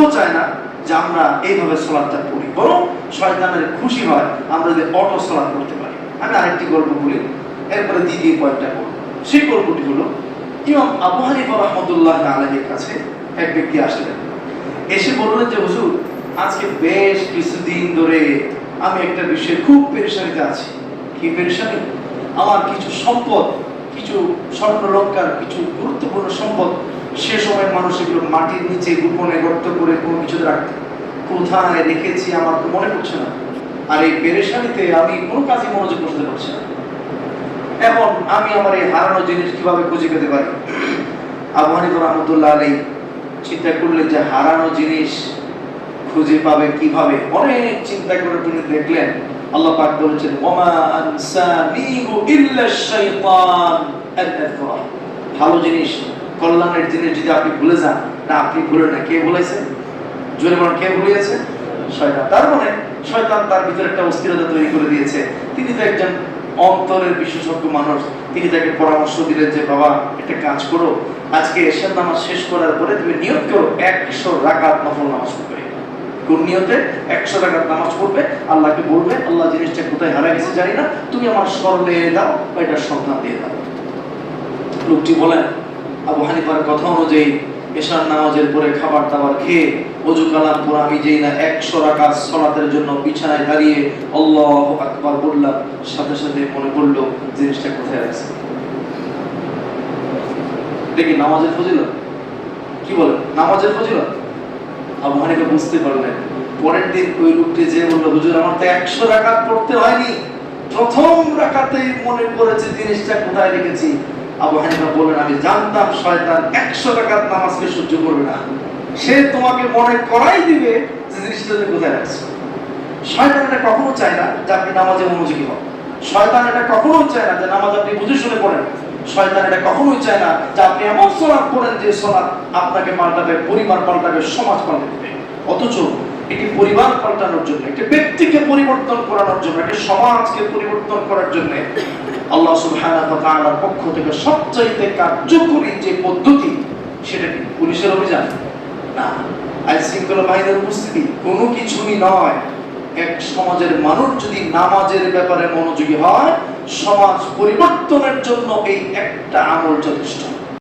বুঝতেও চায় না যে আমরা এইভাবে সলাদটা পড়ি বরং শয়তানের খুশি হয় আমরা যদি অটো সলাদ করতে পারি। আমি আরেকটি গল্প বলি, এরপরে দ্বিতীয় পয়েন্টটা বলব সেই গল্পটি হলো, ইমাম আবু হানিফা রহমতুল্লাহ আলহের কাছে এক ব্যক্তি আসলেন। এসে বললেন যে, হুজুর, আজকে বেশ কিছুদিন ধরে আমি একটা বিষয়ে খুব পেরেশানিতে আছি। কি পেরেশানি? আমার কিছু সম্পদ, কিছু স্বর্ণলঙ্কার, কিছু গুরুত্বপূর্ণ সম্পদ সে সময় মানুষ এগুলো মাটির নিচে গোপনে গর্ত করে কোনো কিছু রাখতে কোথায় রেখেছি আমার তো মনে পড়ছে না। আর এই পেরেশানিতে আমি কোনো কাজে মনোযোগ করতে পারছি না। এখন আমি আমার এই হারানো জিনিস কীভাবে খুঁজে পেতে পারি? আবু হানিফা রহমতুল্লাহ আলাই চিন্তা করলেন যে হারানো জিনিস খুঁজে পাবে কীভাবে? অনেক চিন্তা করে তিনি দেখলেন আল্লাহ পাক বলেছেন, ওমা আনসানিহু ইল্লা শাইতান ভালো জিনিস কল্যাণের জিনিস যদি আপনি ভুলে যান, না, আপনি ভুলে না। কে বলেছেন জোরে বলেন, কে ভুলিয়েছে? শয়তান। তার মানে শয়তান তার ভিতরে একটা অস্থিরতা তৈরি করে দিয়েছে। তিনি তো একজন অন্তরের বিশেষজ্ঞ মানুষ। তিনি তাকে পরামর্শ দিলেন যে, বাবা, একটা কাজ করো। আজকে এশার নামাজ শেষ করার পরে তুমি নিয়ত করো, একশো রাকাত নফল নামাজ পড়বে। কোন নিয়তে একশো রাকাত নামাজ পড়বে? আল্লাহকে বলবে, আল্লাহ জিনিসটা কোথায় হারা গেছে জানি না। তুমি আমার স্মরণে দাও বা এটার সন্ধান দিয়ে দাও। লোকটি বলেন আবু হানিফার কথা অনুযায়ী এশার নামাজের পরে খাবার দাবার খেয়ে অজু কালাম পর আমি যেই না একশো রাকাত সলাতের জন্য বিছানায় দাঁড়িয়ে আল্লাহ আকবার বললাম, সাথে সাথে মনে পড়ল জিনিসটা কোথায় আছে। দেখি নামাজের ফজিলত? কি বলে? নামাজের ফজিলত? আবু হানিফা বুঝতে পারলেন। পরের দিন ওই লোকটি যে বলল, হুজুর, আমার তো একশো রাকাত পড়তে হয়নি। প্রথম রাকাতেই মনে পড়েছে জিনিসটা কোথায় রেখেছি। আবু হানিফা আমি জানতাম শয়তান একশো টাকার নামাজকে সহ্য করবে না। সে তোমাকে মনে করাই দিবে যে জিনিসটা তুমি কোথায় রাখছো। শয়তান এটা কখনো চায় না যে আপনি নামাজে মনোযোগী হন। শয়তান এটা চায় না যে নামাজ আপনি বুঝে শুনে পড়েন। শয়তান এটা কখনোই চায় না যে আপনি এমন সলাপ পড়েন যে সলাপ আপনাকে পাল্টাবে, পরিবার পাল্টাবে, সমাজ পাল্টে দেবে। অথচ এটি পরিবার পাল্টানোর জন্য, একটি ব্যক্তিকে পরিবর্তন করানোর জন্য, একটি সমাজকে পরিবর্তন করার জন্য আল্লাহ তাআলার পক্ষ থেকে সবচাইতে কার্যকরী যে পদ্ধতি, সেটা পুলিশের অভিযান? না। আইন শৃঙ্খলা বাহিনীর উপস্থিতি কোনো কিছুই নয়। এক সমাজের মানুষ যদি নামাজের ব্যাপারে মনোযোগী হয়, সমাজ পরিবর্তনের জন্য এই একটা আমল যথেষ্ট।